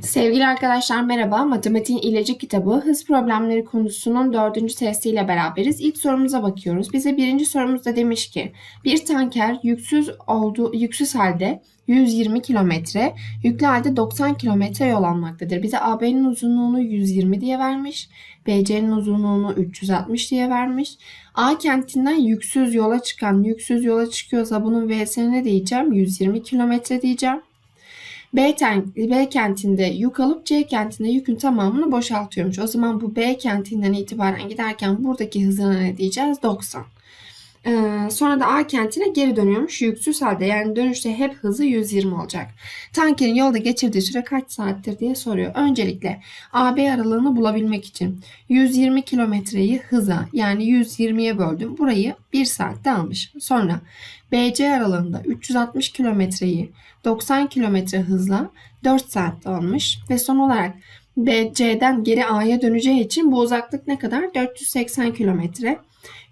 Sevgili arkadaşlar merhaba. Matematiğin ilacı kitabı hız problemleri konusunun dördüncü testiyle beraberiz. İlk sorumuza bakıyoruz. Bize birinci sorumuzda demiş ki bir tanker yüksüz olduğu yüksüz halde 120 kilometre, yüklü halde 90 kilometre yol almaktadır. Bize AB'nin uzunluğunu 120 diye vermiş. BC'nin uzunluğunu 360 diye vermiş. A kentinden yüksüz yola çıkan, yüksüz yola çıkıyorsa bunun V'sine ne diyeceğim? 120 kilometre diyeceğim. B, ten, B kentinde yük alıp C kentinde yükün tamamını boşaltıyormuş. O zaman bu B kentinden itibaren giderken buradaki hızına ne diyeceğiz? 90. Ee, sonra da A kentine geri dönüyormuş yüksüz halde. Yani dönüşte hep hızı 120 olacak. Tankerin yolda geçirdiği süre kaç saattir diye soruyor. Öncelikle AB aralığını bulabilmek için 120 kilometreyi hıza yani 120'ye böldüm. Burayı 1 saatte almış. Sonra BC aralığında 360 kilometreyi 90 kilometre hızla 4 saatte almış. Ve son olarak BC'den geri A'ya döneceği için bu uzaklık ne kadar? 480 kilometre.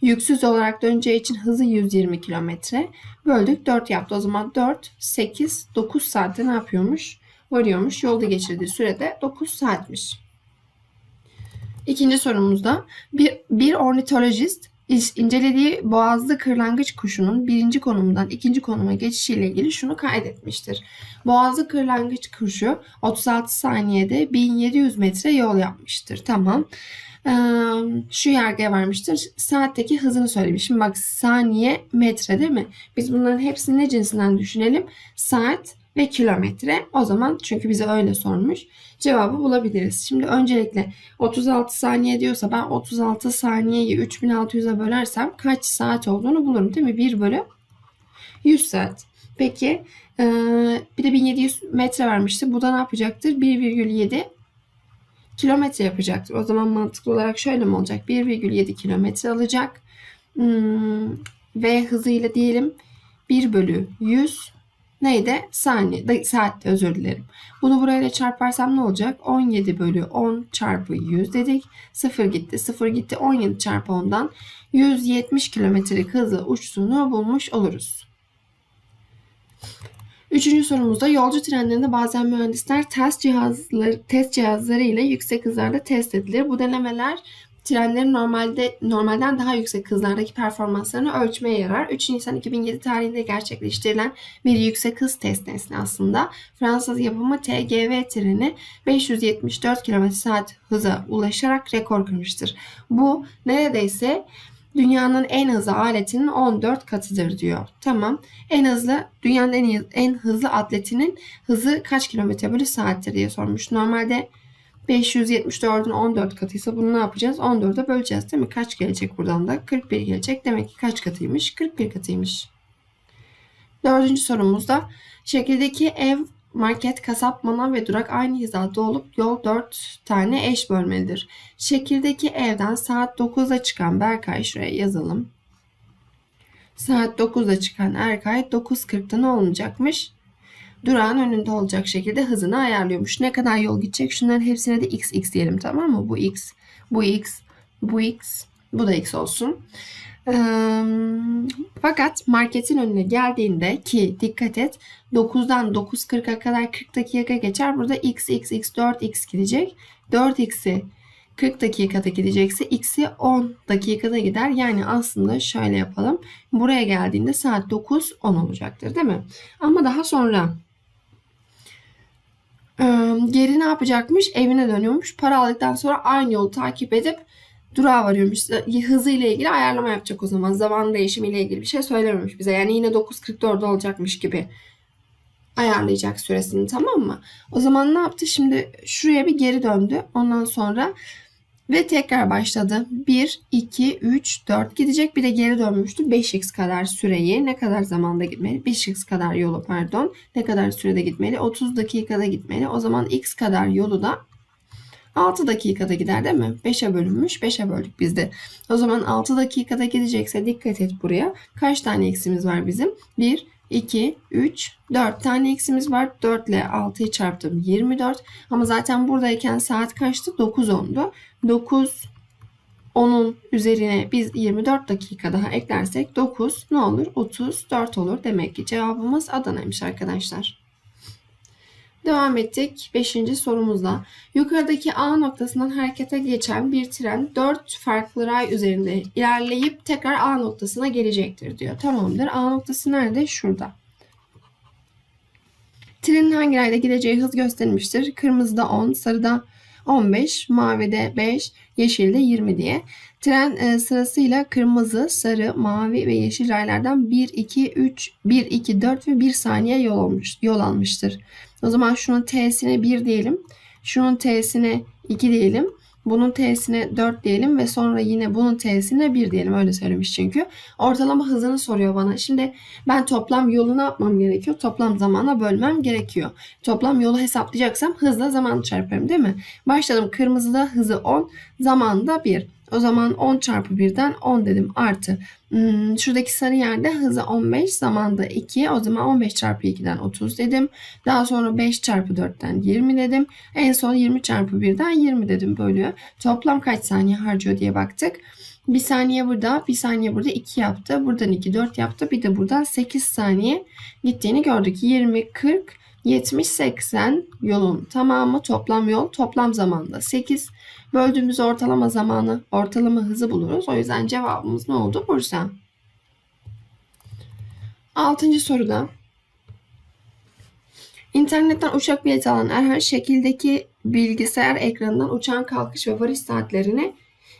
Yüksüz olarak döneceği için hızı 120 kilometre. Böldük 4 yaptı. O zaman 4, 8, 9 saatte ne yapıyormuş? Varıyormuş. Yolda geçirdiği sürede 9 saatmiş. İkinci sorumuzda bir, bir ornitolojist incelediği boğazlı kırlangıç kuşunun birinci konumundan ikinci konuma geçişiyle ilgili şunu kaydetmiştir. Boğazlı kırlangıç kuşu 36 saniyede 1700 metre yol yapmıştır. Tamam. Ee, şu yargıya vermiştir. Saatteki hızını söylemiş. Şimdi bak saniye metre değil mi? Biz bunların hepsini ne cinsinden düşünelim? Saat ve kilometre. O zaman çünkü bize öyle sormuş. Cevabı bulabiliriz. Şimdi öncelikle 36 saniye diyorsa ben 36 saniyeyi 3600'e bölersem kaç saat olduğunu bulurum değil mi? 1 bölü 100 saat. Peki bir de 1700 metre vermişti. Bu da ne yapacaktır? 1,7 kilometre yapacaktır. O zaman mantıklı olarak şöyle mi olacak? 1,7 kilometre alacak. Hmm, ve hızıyla diyelim 1 bölü 100 neydi? Saniye, saatte özür dilerim. Bunu burayla çarparsam ne olacak? 17 bölü 10 çarpı 100 dedik. 0 gitti, 0 gitti. 17 çarpı 10'dan 170 kilometrelik hızla uçtuğunu bulmuş oluruz. Üçüncü sorumuzda yolcu trenlerinde bazen mühendisler test cihazları, test cihazları ile yüksek hızlarda test edilir. Bu denemeler trenlerin normalde normalden daha yüksek hızlardaki performanslarını ölçmeye yarar. 3 Nisan 2007 tarihinde gerçekleştirilen bir yüksek hız test aslında. Fransız yapımı TGV treni 574 km saat hıza ulaşarak rekor kırmıştır. Bu neredeyse dünyanın en hızlı aletinin 14 katıdır diyor. Tamam. En hızlı dünyanın en, en hızlı atletinin hızı kaç kilometre bölü saattir diye sormuş. Normalde 574'ün 14 katıysa bunu ne yapacağız? 14'e böleceğiz değil mi? Kaç gelecek buradan da? 41 gelecek. Demek ki kaç katıymış? 41 katıymış. Dördüncü sorumuzda şekildeki ev, market, kasap, manav ve durak aynı hizada olup yol 4 tane eş bölmelidir. Şekildeki evden saat 9'da çıkan Berkay şuraya yazalım. Saat 9'da çıkan Erkay 9.40'da ne olmayacakmış? durağın önünde olacak şekilde hızını ayarlıyormuş. Ne kadar yol gidecek? Şunların hepsine de x x diyelim tamam mı? Bu x, bu x, bu x, bu da x olsun. Fakat marketin önüne geldiğinde ki dikkat et 9'dan 9.40'a kadar 40 dakika geçer. Burada x, x, x, 4x gidecek. 4x'i 40 dakikada gidecekse x'i 10 dakikada gider. Yani aslında şöyle yapalım. Buraya geldiğinde saat 9 10 olacaktır değil mi? Ama daha sonra geri ne yapacakmış? Evine dönüyormuş. Para aldıktan sonra aynı yolu takip edip durağa varıyormuş. Hızı ile ilgili ayarlama yapacak o zaman. Zaman değişimi ile ilgili bir şey söylememiş bize. Yani yine 9.44'da olacakmış gibi ayarlayacak süresini tamam mı? O zaman ne yaptı? Şimdi şuraya bir geri döndü. Ondan sonra ve tekrar başladı. 1, 2, 3, 4 gidecek. Bir de geri dönmüştü. 5x kadar süreyi ne kadar zamanda gitmeli? 5x kadar yolu pardon. Ne kadar sürede gitmeli? 30 dakikada gitmeli. O zaman x kadar yolu da 6 dakikada gider değil mi? 5'e bölünmüş. 5'e böldük biz de. O zaman 6 dakikada gidecekse dikkat et buraya. Kaç tane x'imiz var bizim? 1, 2, 3, 4 tane x'imiz var. 4 ile 6'yı çarptım 24. Ama zaten buradayken saat kaçtı? 9 ondu. 9 10'un üzerine biz 24 dakika daha eklersek 9 ne olur? 34 olur. Demek ki cevabımız Adana'ymış arkadaşlar. Devam ettik 5. sorumuzla. Yukarıdaki A noktasından harekete geçen bir tren 4 farklı ray üzerinde ilerleyip tekrar A noktasına gelecektir diyor. Tamamdır. A noktası nerede? Şurada. Trenin hangi rayda gideceği hız gösterilmiştir. Kırmızıda 10, sarıda 15, mavide 5, yeşilde 20 diye. Tren e, sırasıyla kırmızı, sarı, mavi ve yeşil raylardan 1, 2, 3, 1, 2, 4 ve 1 saniye yol, olmuş, yol almıştır. O zaman şunun T'sine 1 diyelim. Şunun T'sine 2 diyelim. Bunun T'sine 4 diyelim ve sonra yine bunun T'sine 1 diyelim. Öyle söylemiş çünkü. Ortalama hızını soruyor bana. Şimdi ben toplam yolu ne yapmam gerekiyor? Toplam zamana bölmem gerekiyor. Toplam yolu hesaplayacaksam hızla zamanı çarparım değil mi? Başladım kırmızıda hızı 10, zamanda 1. O zaman 10 çarpı 1'den 10 dedim artı. Hmm, şuradaki sarı yerde hızı 15, zamanda 2. O zaman 15 çarpı 2'den 30 dedim. Daha sonra 5 çarpı 4'ten 20 dedim. En son 20 çarpı 1'den 20 dedim bölüyor. Toplam kaç saniye harcıyor diye baktık. Bir saniye burada, bir saniye burada 2 yaptı. Buradan 2, 4 yaptı. Bir de buradan 8 saniye gittiğini gördük. 20, 40, 70, 80 yolun tamamı toplam yol. Toplam zamanda 8. Böldüğümüz ortalama zamanı, ortalama hızı buluruz. O yüzden cevabımız ne oldu? Bursa. Altıncı soruda. İnternetten uçak bileti alan Erhan şekildeki bilgisayar ekranından uçağın kalkış ve varış saatlerini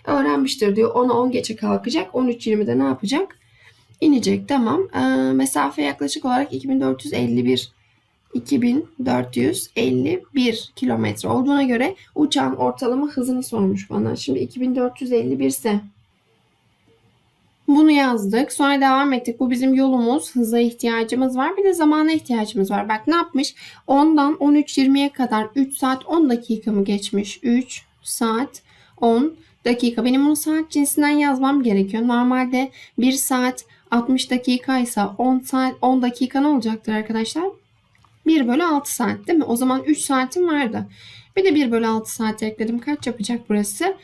öğrenmiştir diyor. 10'a 10 geçe kalkacak. 13.20'de ne yapacak? İnecek. Tamam. Ee, mesafe yaklaşık olarak 2451 2451 kilometre olduğuna göre uçağın ortalama hızını sormuş bana. Şimdi 2451 ise bunu yazdık. Sonra devam ettik. Bu bizim yolumuz. Hıza ihtiyacımız var. Bir de zamana ihtiyacımız var. Bak ne yapmış? 10'dan 13.20'ye kadar 3 saat 10 dakika mı geçmiş? 3 saat 10 dakika. Benim bunu saat cinsinden yazmam gerekiyor. Normalde 1 saat 60 dakikaysa 10 saat 10 dakika ne olacaktır arkadaşlar? 1 bölü 6 saat değil mi? O zaman 3 saatim vardı. Bir de 1 bölü 6 saat ekledim. Kaç yapacak burası?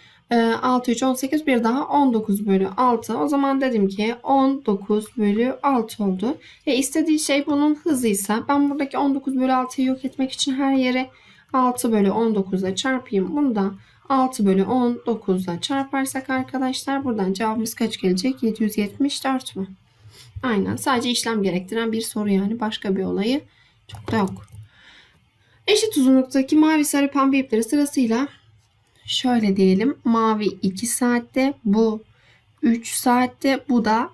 6, 3, 18 bir daha 19 bölü 6. O zaman dedim ki 19 bölü 6 oldu. E istediği şey bunun hızıysa ben buradaki 19 bölü 6'yı yok etmek için her yere 6 bölü 19'la çarpayım. Bunu da 6 bölü 19'la çarparsak arkadaşlar buradan cevabımız kaç gelecek? 774 mü? Aynen. Sadece işlem gerektiren bir soru yani. Başka bir olayı çok yok. Eşit uzunluktaki mavi sarı pembe ipleri sırasıyla şöyle diyelim. Mavi 2 saatte, bu 3 saatte, bu da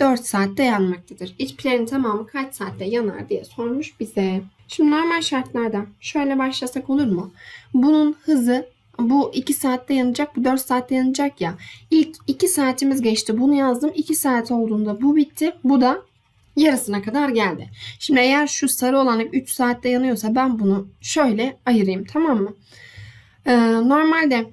4 saatte yanmaktadır. İplerin tamamı kaç saatte yanar diye sormuş bize. Şimdi normal şartlarda şöyle başlasak olur mu? Bunun hızı bu 2 saatte yanacak, bu 4 saatte yanacak ya. İlk 2 saatimiz geçti. Bunu yazdım. 2 saat olduğunda bu bitti. Bu da yarısına kadar geldi. Şimdi eğer şu sarı olan ip 3 saatte yanıyorsa ben bunu şöyle ayırayım tamam mı? Ee, normalde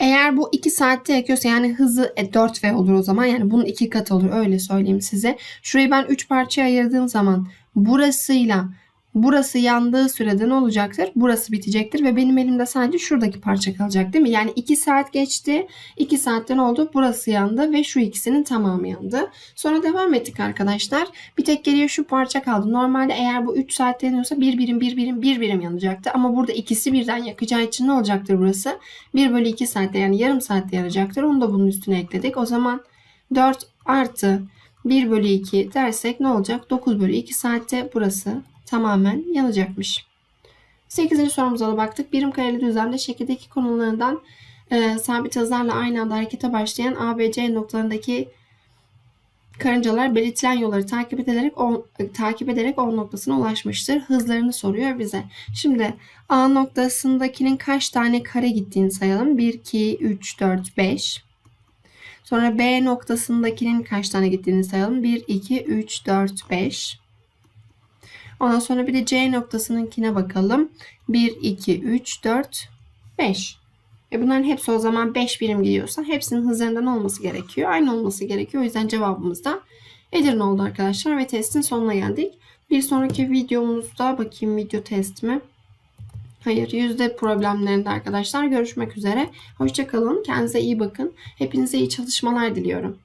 eğer bu 2 saatte yakıyorsa yani hızı e, 4V olur o zaman. Yani bunun 2 katı olur öyle söyleyeyim size. Şurayı ben 3 parçaya ayırdığım zaman burasıyla burası yandığı sürede ne olacaktır? Burası bitecektir ve benim elimde sadece şuradaki parça kalacak değil mi? Yani 2 saat geçti. 2 saatte ne oldu? Burası yandı ve şu ikisinin tamamı yandı. Sonra devam ettik arkadaşlar. Bir tek geriye şu parça kaldı. Normalde eğer bu 3 saatte yanıyorsa bir birim bir birim bir birim yanacaktı. Ama burada ikisi birden yakacağı için ne olacaktır burası? 1 bölü 2 saatte yani yarım saatte yanacaktır. Onu da bunun üstüne ekledik. O zaman 4 artı 1 bölü 2 dersek ne olacak? 9 bölü 2 saatte burası tamamen yanacakmış. 8. sorumuza da baktık. Birim kareli düzlemde şekildeki konularından e, sabit hızlarla aynı anda harekete başlayan ABC noktalarındaki karıncalar belirtilen yolları takip ederek o, takip ederek O noktasına ulaşmıştır. Hızlarını soruyor bize. Şimdi A noktasındakinin kaç tane kare gittiğini sayalım. 1, 2, 3, 4, 5. Sonra B noktasındakinin kaç tane gittiğini sayalım. 1, 2, 3, 4, 5. Ondan sonra bir de C noktasınınkine bakalım. 1, 2, 3, 4, 5. E bunların hepsi o zaman 5 birim gidiyorsa hepsinin hızlarından olması gerekiyor. Aynı olması gerekiyor. O yüzden cevabımız da Edirne oldu arkadaşlar ve testin sonuna geldik. Bir sonraki videomuzda bakayım video testimi. Hayır yüzde problemlerinde arkadaşlar görüşmek üzere. Hoşçakalın. Kendinize iyi bakın. Hepinize iyi çalışmalar diliyorum.